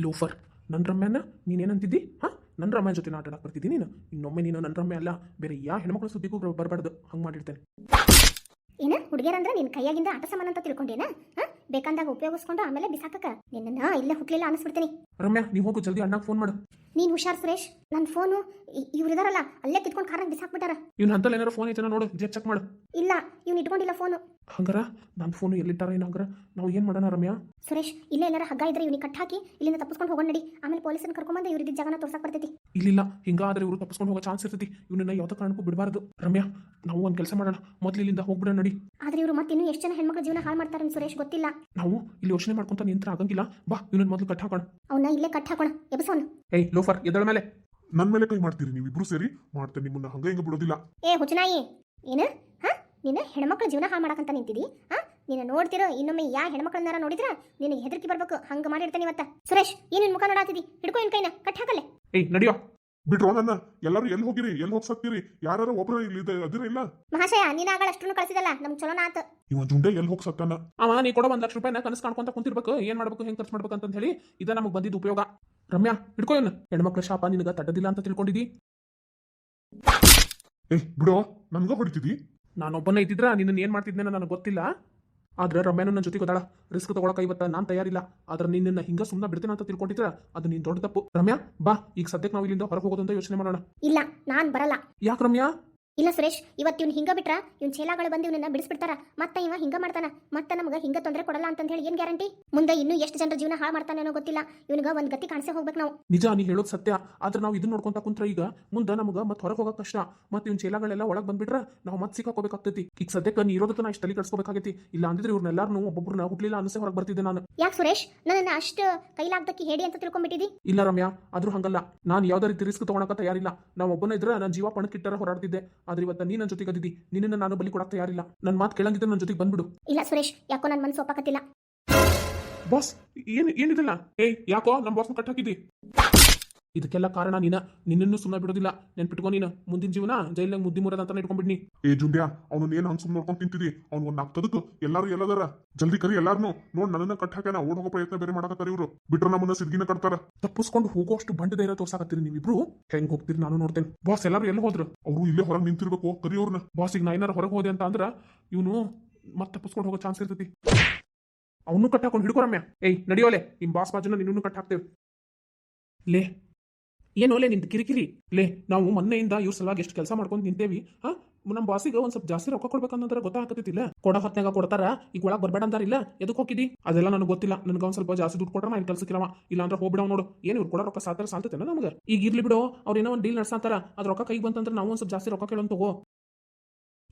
Loafer. ನನ್ನ ರಮ್ಯಾನ ನೀನೇನಂತಿದ್ದಿ? ಹಾಂ? ನನ್ನ ರಮ್ಯ ಜೊತೆ ಆಟ ಆಡಕ್ಕೆ ಬರ್ತಿದ್ದಿ ನೀನು? ಇನ್ನೊಮ್ಮೆ ನೀನು ನನ್ನ ರಮ್ಯ ಅಲ್ಲ, ಬೇರೆ ಯಾ ಹೆಣ್ಮಕ್ಳ ಸುದ್ದಿಗೂ ಬರಬಾರ್ದು, ಹಂಗೆ ಮಾಡಿರ್ತೇನೆ. ಏನ? ಹುಡುಗಿಯರಂದ್ರೆ ನಿನ್ ಕೈಯಾಗಿಂದ ಆಟ ಸಾಮಾನು ಅಂತ ತಿಳ್ಕೊಂಡೇನ? ಹಾಂ? ಬೇಕಂದಾಗ ಉಪಯೋಗಿಸ್ಕೊಂಡು ಆಮೇಲೆ ಬಿಸಾಕಕ? ನಿನ್ನ ಇಲ್ಲೇ ಹುಟ್ಟಲಿಲ್ಲ ಅನಿಸ್ಬಿಡ್ತೀನಿ. ರಮ್ಯಾ ನೀವು ಹೋಗು ಜಲ್ದಿ ಅಣ್ಣಗೆ ಫೋನ್ ಮಾಡು. ನೀನ್ ಹುಷಾರ್ ಸುರೇಶ್ ನನ್ನ ಫೋನು ಇವ್ರು ಇದಾರಲ್ಲ ಅಲ್ಲೇ ಕಿತ್ಕೊಂಡು ಕಾರಾಗ ಬಿಸಾಕ್ಬಿಟ್ಟಾರ. ಇವ್ನ ಹಂತಲ್ಲಿ ಏನಾರ ಫೋನ್ ಐತನ ನೋಡು ಜೆ ಚೆಕ್ ಮಾಡು. ಇಲ್ಲ ಇವ್ನು ಇಟ್ಕೊಂಡಿಲ್ಲ ಫೋನು ಹಂಗಾರ ನನ್ನ ಫೋನು ಎಲ್ಲಿಟ್ಟಾರ ಏನು ಹಂಗಾರ ನಾವು ಏನು ಮಾಡೋಣ ರಮ್ಯಾ? ಸುರೇಶ್ ಇಲ್ಲೇ ಏನಾರ ಹಗ್ಗ ಇದ್ರೆ ಇವ್ನಿಗೆ ಕಟ್ ಹಾಕಿ ಇಲ್ಲಿಂದ ತಪ್ಪಿಸ್ಕೊಂಡು ಹೋಗೋಣ ನಡಿ. ಆಮೇಲೆ ಪೊಲೀಸರನ್ನ ಕರ್ಕೊಂಬಂದು ಇವ್ರಿದ್ದ ಜಾಗನ ತೋರ್ಸಕ್ ಬರ್ತೈತಿ. ಇಲ್ಲಿಲ್ಲ ಹಿಂಗಾದ್ರೆ ಇವ್ರು ತಪ್ಪಿಸ್ಕೊಂಡು ಹೋಗೋ ಚಾನ್ಸ್ ಇರ್ತೈತಿ. ಇವನನ್ನ ಯಾವ ಕಾರಣಕ್ಕೂ ಬಿಡಬಾರ್ದು. ರಮ್ಯಾ ನಾವು ಒಂದ್ ಕೆಲಸ ಮಾಡೋಣ. ಮೊದ್ಲು ಇಲ್ಲಿಂದ ಹೋಗ್ಬಿಡೋಣ ನಡಿ. ಆದ್ರೆ ಇವ್ರು ಮತ್ತೆ ಇನ್ನೂ ಎಷ್ಟು ಜನ ಹೆಣ್ಮಕ್ಳ ಜೀವನ ಹಾಳು ಮಾಡ್ತಾರೆ ಸುರೇಶ್ ಗೊತ್ತಿಲ್ಲ. ನಾವು ಇಲ್ಲಿ ಯೋಚನೆ ಮಾಡ್ಕೊಂತ ನಿಂತ್ರ ಆಗಂಗಿಲ್ಲ. ಬಾ ಇವನನ್ನ ಮೊದಲು ಕಟ್ ಹಾಕೋಣ. ಅವನ್ನ ಇಲ್ಲೇ ಕಟ್ ಹಾಕೋಣ. ಎಬಸೋನ್ ಏಯ್ ಲೋಫರ್ ಎದ್ದಳ ಮೇಲೆ. ನನ್ ಮೇಲೆ ಕೈ ಮಾಡ್ತೀರಿ ನೀವಿಬ್ರು ಸೇರಿ? ಮಾಡ್ತೇನೆ ನಿಮ್ಮನ್ನ ಹಂಗ ಹಿಂಗ ಬಿಡೋದಿಲ್ಲ. ಏ ಹುಚ್ಚನಾಯಿ ಏನು ಹಾ? ನಿನ್ನ ಹೆಣ್ಮಕ್ಳ ಜೀವನ ಹಾಳು ಮಾಡಕಂತ ನಿಂತಿದಿ? ಹಾ? ನೀನು ನೋಡ್ತಿರೋ ಇನ್ನೊಮ್ಮೆ ಯಾ ಹೆಣ್ಮಕ್ಳನ್ನಾರ ನೋಡಿದ್ರ? ನಿನಗೆ ಹೆದರ್ಕಿ ಬರ್ಬೇಕು ಹಂಗ ಮಾಡಿರ್ತಾನೆ ಇವತ್ತ. ಸುರೇಶ್ ಏನ್ ನಿನ್ ಮುಖ ನೋಡಾತಿದಿ. ಹಿಡ್ಕೊ ಇನ್ ಕೈನ ಕಟ್ ಹಾಕಲ್ಲೇ. ಏಯ್ ನಡಿಯೋ. ಬಿಟ್ರೋ ನನ್ನ ಎಲ್ಲರೂ ಎಲ್ಲಿ ಹೋಗಿರಿ? ಎಲ್ಲಿ ಹೋಗಿ ಸತ್ತೀರಿ ಯಾರು ಒಬ್ರು ಇಲ್ಲಿ ಇದ- ಅದಿರ ಇಲ್ಲ. ಮಹಾಶಯ ನೀನ್ ಆಗಳ ಅಷ್ಟನ್ನು ಕಳ್ಸಿದಲ್ಲ ನಮ್ಗೆ ಚಲೋನ ಆತ. ಇವ ಜುಂಡೆ ಎಲ್ಲಿ ಹೋಗಿ ಸತ್ತಾನ ಅವ ನೀ ಕೊಡೋ ಒಂದ್ ಲಕ್ಷ ರೂಪಾಯಿನ ಕನಸು ಕಾಣ್ಕೊಂತ ಕುಂತಿರ್ಬೇಕು ಏನು ಮಾಡ್ಬೇಕು ಹೆಂಗೆ ಖರ್ಚು ಮಾಡ್ಬೇಕು ಅಂತ ಹೇಳಿ ಇದ ನಮಗೆ ಬಂದಿದ್ದು ಉಪಯೋಗ. ರಮ್ಯಾ ಹಿಡ್ಕೋ ಏನು ಹೆಣ್ಮಕ್ಳ ಶಾಪ ನಿನಗೆ ತಡ್ಡದಿಲ್ಲ ಅಂತ ತಿಳ್ಕೊಂಡಿದ್ದಿ ಏ ಬಿಡೋ. ನನ್ಗ ಹೊಡಿತಿದಿ? ನಾನೊಬ್ಬನ ಇದ್ದಿದ್ರ ನಿನ್ನ ಏನ್ ಮಾಡ್ತಿದ್ನೇನೋ ನನಗೆ ಗೊತ್ತಿಲ್ಲ. ಆದ್ರೆ ರಮ್ಯಾನು ನನ್ನ ಜೊತೆ ಗೊತ್ತಾಳ. ರಿಸ್ಕ್ ತಗೊಳಕ ಇವತ್ತ ನಾನು ತಯಾರಿಲ್ಲ. ಆದ್ರೆ ನಿನ್ನ ಹಿಂಗ ಸುಮ್ಮನೆ ಬಿಡ್ತೇನೆ ಅಂತ ತಿಳ್ಕೊಂಡಿದ್ರ ಅದು ನೀನ್ ದೊಡ್ಡ ತಪ್ಪು. ರಮ್ಯಾ ಬಾ ಈಗ ಸದ್ಯಕ್ಕೆ ನಾವು ಇಲ್ಲಿಂದ ಹೊರಗೆ ಹೋಗೋದು ಅಂತ ಯೋಚನೆ ಮಾಡೋಣ. ಇಲ್ಲ ನಾನ್ ಬರಲ್ಲ. ಯಾಕೆ ರಮ್ಯಾ? ಇಲ್ಲ ಸುರೇಶ್ ಇವತ್ತು ಇವ್ನು ಹಿಂಗ ಬಿಟ್ರ ಇವ್ನ ಚೇಲಾಗಳು ಬಂದು ಇವನನ್ನ ಬಿಡಿಸ್ಬಿಡ್ತಾರ. ಮತ್ತೆ ಇವ ಹಿಂಗ ಮಾಡ್ತಾನ? ಮತ್ತೆ ನಮ್ಗೆ ಹಿಂಗ ತೊಂದರೆ ಕೊಡಲ್ಲ ಅಂತ ಹೇಳಿ ಏನ್ ಗ್ಯಾರಂಟಿ? ಮುಂದೆ ಇನ್ನೂ ಎಷ್ಟು ಜನರ ಜೀವನ ಹಾಳು ಮಾಡ್ತಾನೆ ಗೊತ್ತಿಲ್ಲ. ಇವನಿಗೆ ಒಂದ್ ಗತಿ ಕಾಣಿಸೇ ಹೋಗ್ಬೇಕು ನಾವು. ನಿಜ ನೀ ಹೇಳೋದು ಸತ್ಯ. ಆದ್ರೆ ನಾವು ಇದನ್ನ ನೋಡ್ಕೊಂತ ಕುಂತ್ರ ಈಗ ಮುಂದೆ ನಮಗೆ ಮತ್ತೆ ಹೊರಗೆ ಹೋಗೋ ಕಷ್ಟ. ಮತ್ತೆ ಇವ್ನ ಚೇಲಾಗಳೆಲ್ಲ ಒಳಗೆ ಬಂದ್ಬಿಟ್ರೆ ನಾವು ಮತ್ತೆ ಸಿಕ್ಕಾಕೋಬೇಕಾಗ್ತೈತಿ. ಈಗ ಸದ್ಯಕ್ಕೆ ನೀ ಇರೋದಕ್ಕೆ ನಾ ಇಷ್ಟು ತಲೆ ಕಟ್ಸ್ಕೋಬೇಕಾಗೈತಿ ಇಲ್ಲ ಅಂದಿದ್ರೆ ಇವ್ರನ್ನೆಲ್ಲಾರು ಒಬ್ಬೊಬ್ರನ್ನ ಹುಟ್ಲಿಲ್ಲ ಅನಿಸೇ ಹೊರಗೆ ಬರ್ತಿದ್ದೆ ನಾನು. ಯಾಕೆ ಸುರೇಶ್? ನನ್ನ ಅಷ್ಟು ಕೈಲಾಗ್ದಕ್ಕೆ ಹೇಳಿ ಅಂತ ತಿಳ್ಕೊಂಡ್ಬಿಟ್ಟಿದಿ ಇಲ್ಲ ರಮ್ಯಾ ಆದ್ರೂ ಹಂಗಲ್ಲ. ನಾನು ಯಾವ್ದಾರ ರೀತಿ ರಿಸ್ಕ್ ತಗೊಳಕ ತಯಾರಿಲ್ಲ. ನಾವು ಒಬ್ಬನ ಇದ್ರೆ ನನ್ನ ಜೀವ ಪಣಕ್ಕಿಟ್ಟರ ಹೋರಾಡ್ತಿದ್ದೆ. ಆದ್ರೆ ಇವತ್ತ ನೀ ನನ್ನ ಜೊತೆಗೆ ಅದಿದ್ದಿ. ನಿನ್ನನ್ನು ನಾನು ಬಲಿ ಕೊಡಕ್ಕೆ ತಯಾರಿಲ್ಲ. ನನ್ನ ಮಾತು ಕೇಳಂಗಿದ್ರೆ ನನ್ನ ಜೊತೆಗೆ ಬಂದ್ಬಿಡು. ಇಲ್ಲ ಸುರೇಶ್ ಯಾಕೋ ನನ್ನ ಮನಸ್ಸು ಒಪ್ಪಕತ್ತಿಲ್ಲ. ಬಾಸ್ ಏನು ಏನಿದಲ್ಲ? ಏಯ್ ಯಾಕೋ ನಮ್ಮ ಬಾಸ್ ಕಟ್ ಹಾಕಿದ್ದಿ? ಇದಕ್ಕೆಲ್ಲ ಕಾರಣ ನೀನ. ನಿನ್ನನ್ನು ಸುಮ್ಮನೆ ಬಿಡೋದಿಲ್ಲ. ನೆನ್ಪಿಟ್ಕೊ ನೀನು. ಮುಂದಿನ ಜೀವನ ಜೈಲ್ನಾಗ ಮುದ್ದಿ ಮುರದ ಅಂತ ಇಟ್ಕೊಂಡ್ಬಿಡ್ನಿ. ಏ ಜುಂಡ್ಯಾ ಅವ್ನು ಏನ್ ಹಂಗ್ ಸುಮ್ಮನೆ ನೋಡ್ಕೊಂಡು ತಿಂತಿದಿ? ಅವ್ನು ಒಂದ್ ನಾಕ್ತದಕ್ಕೆ ಎಲ್ಲಾರು ಎಲ್ಲದಾರ? ಜಲ್ದಿ ಕರಿ ಎಲ್ಲಾರ್ನು. ನೋಡ್ ನನ್ನನ್ನ ಕಟ್ ಹಾಕ್ಯಾನ. ಓಡ್ ಹೋಗೋ ಪ್ರಯತ್ನ ಬೇರೆ ಮಾಡಕತ್ತಾರ ಇವ್ರು. ಬಿಟ್ರ ನಮ್ಮನ್ನ ಸಿದ್ಗಿನ ಕಟ್ತಾರ. ತಪ್ಪಿಸ್ಕೊಂಡು ಹೋಗೋಷ್ಟು ಬಂಡ ಧೈರ್ಯ ತೋರ್ಸಾಕತ್ತೀರಿ ನೀವಿಬ್ರು. ಹೆಂಗ್ ಹೋಗ್ತೀರಿ ನಾನು ನೋಡ್ತೇನೆ. ಬಾಸ್ ಎಲ್ಲಾರು ಎಲ್ಲಿ ಹೋದ್ರು? ಅವ್ರು ಇಲ್ಲೇ ಹೊರಗೆ ನಿಂತಿರ್ಬೇಕು. ಕರಿ ಅವ್ರನ್ನ ಬಾಸ್ ಈಗ ನಾ ಏನಾರು ಹೊರಗೆ ಹೋದೆ ಅಂತ ಅಂದ್ರ ಇವನು ಮತ್ತೆ ತಪ್ಪಿಸ್ಕೊಂಡು ಹೋಗೋ ಚಾನ್ಸ್ ಇರ್ತೈತಿ. ಅವನು ಕಟ್ ಹಾಕೊಂಡು ಹಿಡ್ಕೊ ರಮ್ಯ. ಏಯ್ ನಡಿಯೋಲೆ ನಿಮ್ ಬಾಸ್ ಬಾಜುನ ನಿನ್ನೂ ಕಟ್ ಹಾಕ್ತೇವೆ. ಲೇ ಏನು ಲೇ ನಿಂದು ಕಿರಿಕಿರಿ? ಲೇ, ನಾವು ಮೊನ್ನೆಯಿಂದ ಇವ್ರ ಸಲುವಾಗಿ ಎಷ್ಟು ಕೆಲಸ ಮಾಡ್ಕೊಂಡು ನಿಂತೇವಿ, ಹಾ? ನಮ್ಮ ಬಾಸಿಗೆ ಒಂದ್ ಸ್ವಲ್ಪ ಜಾಸ್ತಿ ರೊಕ್ಕ ಕೊಡ್ಬೇಕಂದ್ರೆ ಗೊತ್ತಾಗತ್ತಿಲ್ಲ ಕೊಡೋ ಹೊತ್ನಾಗ ಕೊಡ್ತಾರ, ಈಗ ಒಳಗೆ ಬರ್ಬೇಡ ಅಂತಾರಿಲ್ಲ ಎದಕ್ಕೆ ಹೋಗಿದಿ? ಅದೆಲ್ಲ ನನಗೆ ಗೊತ್ತಿಲ್ಲ. ನನಗೆ ಒಂದ್ ಸ್ವಲ್ಪ ಜಾಸ್ತಿ ದುಡ್ಡು ಕೊಟ್ರೆ ನಾನು ಕೆಲ್ಸಕ್ಕಿರವ ಇಲ್ಲ ಅಂದ್ರೆ ಹೋಗ್ಬಿಡವ್ ನೋಡು. ಏನು ಇವ್ರು ಕೊಡೋ ರೊಕ್ಕ ಸಾತರ ಸಾಲ್ತೇನೆ ನಮಗೆ? ಈಗ ಇರ್ಲಿ ಬಿಡು, ಅವ್ರು ಏನೋ ಒಂದು ಡೀಲ್ ನಡ್ಸಾತಾರ ಅದ್ರ ರೊಕ್ಕ ಕೈಗೆ ಬಂತಂದ್ರೆ ನಾವು ಒಂದ್ ಸ್ವಲ್ಪ ಜಾಸ್ತಿ ರೊಕ್ಕ ಕೇಳೋನ್ ತಗೋ.